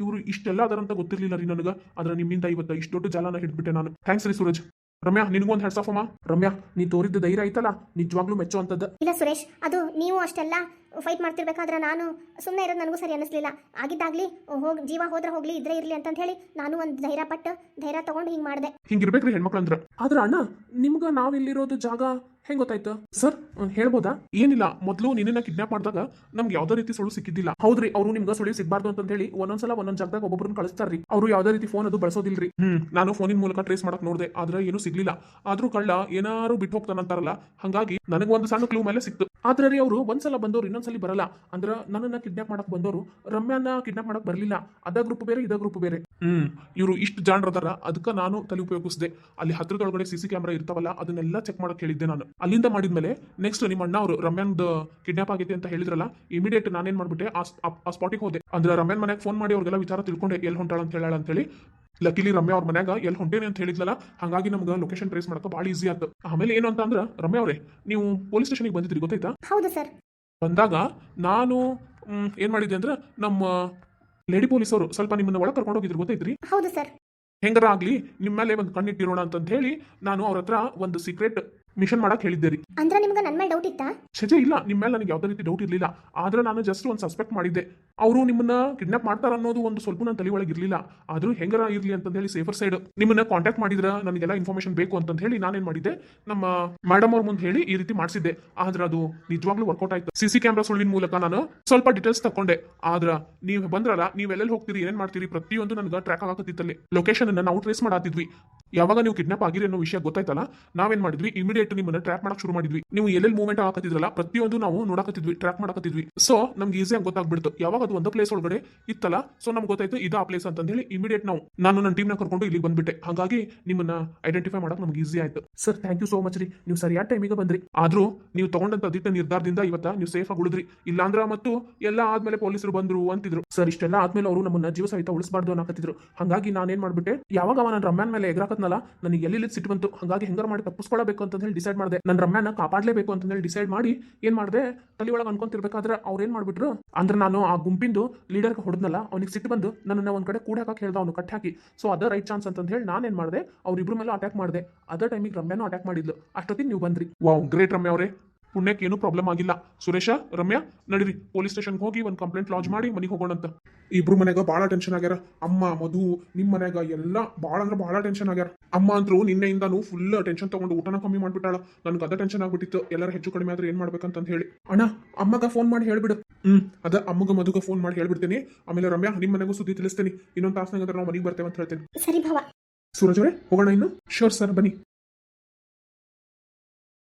ಇವರು ಇಷ್ಟೆಲ್ಲ ಅದರಂತ ಗೊತ್ತಿರ್ಲಿಲ್ಲ ರೀ ನನಗ. ಆದ್ರೆ ನಿಮ್ಮಿಂದ ಇವತ್ತು ಇಷ್ಟು ದೊಡ್ಡ ಜಾಲನ ಹಿಡ್ಬಿಟ್ಟೆ ನಾನು. ಥ್ಯಾಂಕ್ಸ್ ರೀ, ಸೂರಜ್. ರಮ್ಯಾ ನಿನಗೊಂದು ಅಮ್ಮ. ರಮ್ಯಾ ನೀ ತೋರಿದ್ದ ಧೈರ್ಯ ಐತಲ್ಲ ನಿಜವಾಗ್ಲೂ ಮೆಚ್ಚೋ ಅಂತದ್ದು ಇಲ್ಲ ಸುರೇಶ್ ಅದು ನೀವು ಅಷ್ಟೆಲ್ಲ ಫೈಟ್ ಮಾಡ್ತಿರ್ಬೇಕಾದ್ರೆ ನಾನು ಸುಮ್ಮನೆ ಇರೋದು ನನಗೂ ಸರಿ ಅನ್ನಿಸ್ಲಿಲ್ಲ. ಆಗಿದ್ದಾಗ್ಲಿ ಹೋಗಿ ಜೀವ ಹೋದ್ರೆ ಹೋಗ್ಲಿ ಇದ್ರೆ ಇರ್ಲಿ ಅಂತ ಹೇಳಿ ನಾನು ಒಂದು ಧೈರ್ಯ ಪಟ್ಟು ಧೈರ್ಯ ತಗೊಂಡು ಹಿಂಗೆ ಮಾಡಿದೆ. ಹಿಂಗಿರ್ಬೇಕ್ರಿ ಹೆಣ್ಮಕ್ಳು ಅಂದ್ರೆ ಆದ್ರೆ ಅಣ್ಣ ನಿಮ್ಗ ನಾವಿಲ್ಲಿರೋದು ಜಾಗ ಹೆಂಗ್ ಗೊತ್ತಾಯ್ತು ಸರ್ ಹೇಳ್ಬೋದಾ? ಏನಿಲ್ಲ ಮೊದಲು ನಿನ್ನ ಕಿಡ್ನಾಪ್ ಮಾಡಿದಾಗ ನಮ್ಗೆ ಯಾವ್ದೇ ರೀತಿ ಸುಳ್ಳು ಸಿಕ್ಕಿದ್ದಿಲ್ಲ. ಹೌದ್ರಿ ಅವರು ನಿಮ್ಗೆ ಸುಳಿ ಸಿಗಬಾರ್ದು ಅಂತ ಹೇಳಿ ಒಂದೊಂದ್ಸಲ ಒಂದೊಂದ್ ಜಾಗದಾಗ ಒಬ್ಬೊಬ್ಬರನ್ನ ಕಳಿಸ್ತಾರ್ರಿ. ಅವರು ಯಾವ್ದೇ ರೀತಿ ಫೋನ್ ಅದು ಬಳಸೋದಿಲ್ರಿ. ಹ್ಮ್. ನಾನು ಫೋನಿನ ಮೂಲಕ ಟ್ರೇಸ್ ಮಾಡಕ್ ನೋಡಿದೆ ಆದ್ರೆ ಏನೂ ಸಿಗ್ಲಿಲ್ಲ. ಆದ್ರೂ ಕಳ್ಳ ಏನಾರು ಬಿಟ್ಟು ಹೋಗ್ತಾನಂತಾರಲ್ಲ ಹಂಗಾಗಿ ನನಗೆ ಒಂದು ಸಣ್ಣ ಕ್ಲೂ ಮೇಲೆ ಸಿಕ್ತು. ಆದ್ರೆ ರೀ ಅವರು ಒಂದ್ಸಲ ಬಂದವರು ಇನ್ನೊಂದ್ಸಲಿ ಬರಲ್ಲ. ಅಂದ್ರ ನನ್ನನ್ನ ಕಿಡ್ನಾಪ್ ಮಾಡಕ್ ಬಂದವರು ರಮ್ಯಾನ ಕಿಡ್ನಾಪ್ ಮಾಡಕ್ ಬರಲಿಲ್ಲ. ಅದ ಗ್ರೂಪ್ ಬೇರೆ ಇದ ಗ್ರೂಪ್ ಬೇರೆ. ಹ್ಮ್. ಇವರು ಇಷ್ಟು ಜಾಣರದಾರ ಅದಕ್ಕ ನಾನು ತಲೆ ಉಪಯೋಗಿಸಿದೆ. ಅಲ್ಲಿ ಹತ್ರದೊಳಗಡೆ ಸಿ ಸಿ ಕ್ಯಾಮ್ರಾ ಇರ್ತಾವಲ್ಲ ಅದನ್ನೆಲ್ಲ ಚೆಕ್ ಮಾಡಕ್ ಹೇಳಿದ್ದೆ ನಾನು. ಅಲ್ಲಿಂದ ಮಾಡಿದ್ಮೇಲೆ ನೆಕ್ಸ್ಟ್ ನಿಮ್ಮ ಅಣ್ಣ ಅವರು ರಮ್ಯಾನ್ದ ಕಿಡ್ನಾಪ್ ಆಗೈತೆ ಅಂತ ಹೇಳಿದ್ರಲ್ಲ ಇಮಿಡಿಯೇಟ್ ನಾನೇನ್ ಮಾಡ್ಬಿಟ್ಟೆ ಆ ಸ್ಪಾಟಿಗೆ ಹೋದೆ. ಅಂದ್ರೆ ರಮ್ಯಾನ್ ಮನೆಗೆ ಫೋನ್ ಮಾಡಿ ಅವ್ರಿಗೆಲ್ಲ ವಿಚಾರ ತಿಳ್ಕೊಂಡೆ ಎಲ್ಲಿ ಹೊಂಟಾಳ ಅಂತ ಹೇಳಾಳ ಅಂತ ಹೇಳಿ. ಲಕಿಲಿ ರಮ್ಯಾ ಅವ್ರ ಮನ್ಯಾಗ ಎಲ್ಲಿ ಹೊಂಟೇನೆ ಅಂತ ಹೇಳಿದ್ಲಲ್ಲ ಹಾಗಾಗಿ ನಮ್ಗೆ ಲೊಕೇಶನ್ ಟ್ರೇಸ್ ಮಾಡಕ್ಕೆ ಭಾಳ ಈಸಿ ಆಯ್ತು ಆಮೇಲೆ ಏನು ಅಂತ ಅಂದ್ರೆ ರಮ್ಯಾ ಅವರೇ ನೀವು ಪೊಲೀಸ್ ಸ್ಟೇಷನ್ಗೆ ಬಂದಿದ್ರಿ ಗೊತ್ತಾಯ್ತಾ? ಹೌದು ಸರ್. ಬಂದಾಗ ನಾನು ಏನ್ ಮಾಡಿದ್ದೆ ಅಂದ್ರೆ ನಮ್ಮ ಲೇಡಿ ಅವರು ಸ್ವಲ್ಪ ನಿಮ್ಮನ್ನ ಒಳಗೆ ಕರ್ಕೊಂಡು ಹೋಗಿದ್ರು ಗೊತ್ತೈತ್ರಿ ಹೌದು ಸರ್. ಹೆಂಗಾರ ಆಗ್ಲಿ ನಿಮ್ಮ ಮೇಲೆ ಒಂದು ಕಣ್ಣಿಟ್ಟಿರೋಣ ಅಂತ ಹೇಳಿ ನಾನು ಅವ್ರ ಹತ್ರ ಒಂದು ಸೀಕ್ರೆಟ್ ಮಿಷನ್ ಮಾಡಕ್ ಹೇಳಿದ್ದೆ ರೀ ಅಂದ್ರೆ ನಿಮ್ಗೆ ನನ್ನ ಮೇಲೆ ಡೌಟ್ ಇತ್ತಾ? ಶಜೆ ಇಲ್ಲ ನಿಮ್ಮ ಮೇಲೆ ನನಗೆ ಯಾವುದೇ ರೀತಿ ಡೌಟ್ ಇರಲಿಲ್ಲ. ಆದ್ರೆ ನಾನು ಜಸ್ಟ್ ಒಂದು ಸಸ್ಪೆಕ್ಟ್ ಮಾಡಿದ್ದೆ. ಅವರು ನಿಮ್ಮನ್ನ ಕಿಡ್ನಾಪ್ ಮಾಡ್ತಾರ ಅನ್ನೋದು ಒಂದು ಸ್ವಲ್ಪ ನನ್ನ ತಲೆ ಒಳಗೆ ಇರಲಿಲ್ಲ. ಆದ್ರೂ ಹೆಂಗರ ಇರ್ಲಿ ಅಂತ ಹೇಳಿ ಸೇಫರ್ ಸೈಡ್ ನಿಮ್ಮನ್ನ ಕಾಂಟ್ಯಾಕ್ಟ್ ಮಾಡಿದ್ರ ನನಗೆಲ್ಲ ಇನ್ಫಾರ್ಮೇಶನ್ ಬೇಕು ಅಂತ ಹೇಳಿ ನಾನೇನ್ ಮಾಡಿದ್ದೆ? ನಮ್ಮ ಮೇಡಮ್ ಅವ್ರ ಮುಂದೆ ಹೇಳಿ ಈ ರೀತಿ ಮಾಡಿಸಿದ್ದೆ. ಆದ್ರೆ ಅದು ನಿಜವಾಗ್ಲೂ ವರ್ಕೌಟ್ ಆಯ್ತು. ಸಿ ಸಿ ಕ್ಯಾಮ್ರಾ ಸುಳ್ಳಿನ ಮೂಲಕ ನಾನು ಸ್ವಲ್ಪ ಡೀಟೇಲ್ಸ್ ತಕೊಂಡೆ ಆದ್ರ ನೀವು ಬಂದ್ರಲ್ಲ ನೀವು ಎಲ್ಲೆಲ್ಲಿ ಹೋಗ್ತೀರಿ ಏನ್ ಮಾಡ್ತೀರಿ ಪ್ರತಿಯೊಂದು ನನಗೆ ಟ್ರ್ಯಾಕ್ ಆಗತ್ತಿತ್ತಲ್ಲಿ ಲೊಕೇಶನ್ ಅನ್ನ ನಾವು ಟ್ರೇಸ್ ಮಾಡಾತಿದ್ವಿ. ಯಾವಾಗ ನೀವು ಕಿಡ್ನಾಪ್ ಆಗಿರಿ ಅನ್ನೋ ವಿಷಯ ಗೊತ್ತಾಯ್ತಲ್ಲ, ನಾವೇನ್ ಮಾಡಿದ್ವಿ? ಇಮಿಡಿಯೇಟ್ ನಿಮ್ಮನ್ನ ಟ್ರ್ಯಾಕ್ ಮಾಡಕ್ ಶುರು ಮಾಡಿದ್ವಿ. ನೀವು ಎಲ್ಲೆಲ್ಲಿ ಮೂವ್ಮೆಂಟ್ ಹಾಕತ್ತಿದ್ರಲ್ಲ, ಪ್ರತಿಯೊಂದು ನಾವು ನೋಡಕತ್ತಿದ್ವಿ ಟ್ರ್ಯಾಕ್ ಮಾಡಕತ್ತಿದ್ವಿ. ಸೊ ನಮ್ಗೆ ಈಸಿಯಾಗಿ ಗೊತ್ತಾಗ್ಬಿಡ್ತು. ಯಾವಾಗ ಅದು ಒಂದು ಪ್ಲೇಸ್ ಒಳಗಡೆ ಇತ್ತಲ್ಲ ಸೊ ನಮ್ಗೆ ಗೊತ್ತಾಯ್ತು, ಇದು ಆ ಪ್ಲೇಸ್ ಅಂತ ಹೇಳಿ ಇಮಿಡಿಯೇಟ್ ನಾವು, ನಾನು ನನ್ನ ಟೀಮ್ನ ಕರ್ಕೊಂಡು ಇಲ್ಲಿಗೆ ಬಂದ್ಬಿಟ್ಟೆ. ಹಾಗಾಗಿ ನಿಮ್ಮನ್ನ ಐಡೆಂಟಿಫೈ ಮಾಡಕ್ ನಮ್ಗೆ ಈಸಿ ಆಯ್ತು. Sir thank you so much ರೀ. ನೀವು ಸರಿಯಾದ ಟೈಮಿಗೆ ಬಂದ್ರಿ. ಆದ್ರೂ ನೀವು ತಗೊಂಡಂತ ದಿಟ್ಟ ನಿರ್ಧಾರದಿಂದ ಇವತ್ತ ನೀವು ಸೇಫ್ ಆಗಿ ಉಳಿದ್ರಿ. ಇಲ್ಲಾಂದ್ರ ಮತ್ತು ಎಲ್ಲ ಆದ್ಮೇಲೆ ಪೊಲೀಸರು ಬಂದ್ರು ಅಂತಿದ್ರು. ಸರ್ ಇಷ್ಟೆಲ್ಲ ಆದ್ಮೇಲೆ ಅವರು ನಮ್ಮನ್ನ ಜೀವ ಸಹಿತ ಉಳಿಸಬಾರ್ದು ಅನ್ನಕತ್ತಿದ್ರು. ಹಾಗಾಗಿ ನಾನೇನ್ ಮಾಡ್ಬಿಟ್ಟೆ, ಯಾವಾಗ ಅವನ ರಮ್ಯಾನ್ ಮೇಲೆ ನನಗೆ ಎಲ್ಲಿ ಸಿಟ್ಟು ಬಂತು, ಹಾಗಾಗಿ ಹೆಂಗಾರು ಮಾಡಿ ತಪ್ಪಿಸ್ಕೊಳ್ಬೇಕು ಅಂತ ಹೇಳಿ ಡಿಸೈಡ್ ಮಾಡಿದೆ. ನನ್ನ ರಮ್ಯಾನ ಕಾಪಾಡಲೇಬೇಕು ಅಂತ ಹೇಳಿ ಡಿಸೈಡ್ ಮಾಡಿ ಏನ್ ಮಾಡಿದೆ? ತಲೆ ಒಳಗೆ ಅನ್ಕೊಂತಿರ್ಬೇಕಾದ್ರೆ ಅವ್ರು ಏನ್ ಮಾಡ್ಬಿಟ್ರು? ಅಂದ್ರೆ ನಾನು ಆ ಗುಂಪಿಂದು ಲೀಡರ್ಗೆ ಹೊಡೆದ್ನಲ್ಲ, ಅವ್ನಿಗೆ ಸಿಟ್ಟು ಬಂದು ನನ್ನನ್ನ ಒಂದ್ ಕಡೆ ಕೂಡ ಹಾಕಕ್ಕೆ ಹೇಳ್ದ ಅವನು ಕಟ್ ಹಾಕಿ ಸೊ ಅದ ರೈಟ್ ಚಾನ್ಸ್ ಅಂತ ಹೇಳಿ ಏನು ಮಾಡಿದೆ, ಅವ್ರಿಬ್ರ ಮೇಲೆ ಅಟ್ಯಾಕ್ ಮಾಡಿದೆ. ಅದರ್ ಟೈಮಿಗೆ ರಮ್ಯಾನು ಅಟ್ಯಾಕ್ ಮಾಡಿದ್ಲು. ಅಷ್ಟೊತ್ತಿಗೆ ನೀವು ಬಂದ್ರಿ. ವಾವ್ ಗ್ರೇಟ್ ರಮ್ಯಾ ಅವರೇ. ಪುಣ್ಯಕ್ಕೆ ಏನೂ ಪ್ರಾಬ್ಲಮ್ ಆಗಿಲ್ಲ. ಸುರೇಶ ರಮ್ಯಾ ನಡೀರಿ. ಪೊಲೀಸ್ ಸ್ಟೇಷನ್ಗೆ ಹೋಗಿ ಒಂದು ಕಂಪ್ಲೇಂಟ್ ಲಾಂಚ್ ಮಾಡಿ ಮನೆಗೆ ಹೋಗೋಣಂತ. ಇಬ್ರು ಮನೆಗ ಭಾಳ ಟೆನ್ಷನ್ ಆಗ್ಯಾರ. ಅಮ್ಮ ಮಧು ನಿಮ್ಮ ಮನ್ಯಾಗ ಎಲ್ಲ ಭಾಳ ಅಂದ್ರೆ ಭಾಳ ಟೆನ್ಷನ್ ಆಗ್ಯಾರ. ಅಮ್ಮ ಅಂತರೂ ನಿನ್ನೆಯಿಂದಾನು ಫುಲ್ ಟೆನ್ಷನ್ ತಗೊಂಡು ಊಟನ ಕಮ್ಮಿ ಮಾಡ್ಬಿಟ್ಟಾಳ. ನನ್ಗೆ ಅದ ಟೆನ್ಷನ್ ಆಗ್ಬಿಟ್ಟಿತ್ತು. ಎಲ್ಲರ ಹೆಚ್ಚು ಕಡಿಮೆ ಆದ್ರೆ ಏನ್ ಮಾಡ್ಬೇಕಂತ ಹೇಳಿ. ಅಣ್ಣ ಅಮ್ಮಗ ಫೋನ್ ಮಾಡಿ ಹೇಳ್ಬಿಡು. ಹ್ಮ್ ಅದ ಅಮ್ಮಗ ಮಧುಗ ಫೋನ್ ಮಾಡಿ ಹೇಳ್ಬಿಡ್ತೀನಿ. ಆಮೇಲೆ ರಮ್ಯಾ ನಿಮ್ಮ ಮನೆಗೂ ಸುದ್ದಿ ತಿಳಿಸ್ತೀನಿ. ಇನ್ನೊಂದು ತಾಸನಾಗ ನಾವು ಮನೆಗೆ ಬರ್ತೇವೆ ಅಂತ ಹೇಳ್ತೀನಿ. ಸರಿ ಭಾವ. ಸೂರಜ್ ಅವರೇ ಹೋಗೋಣ ಇನ್ನು? ಶೋರ್ ಸರ್ ಬನ್ನಿ.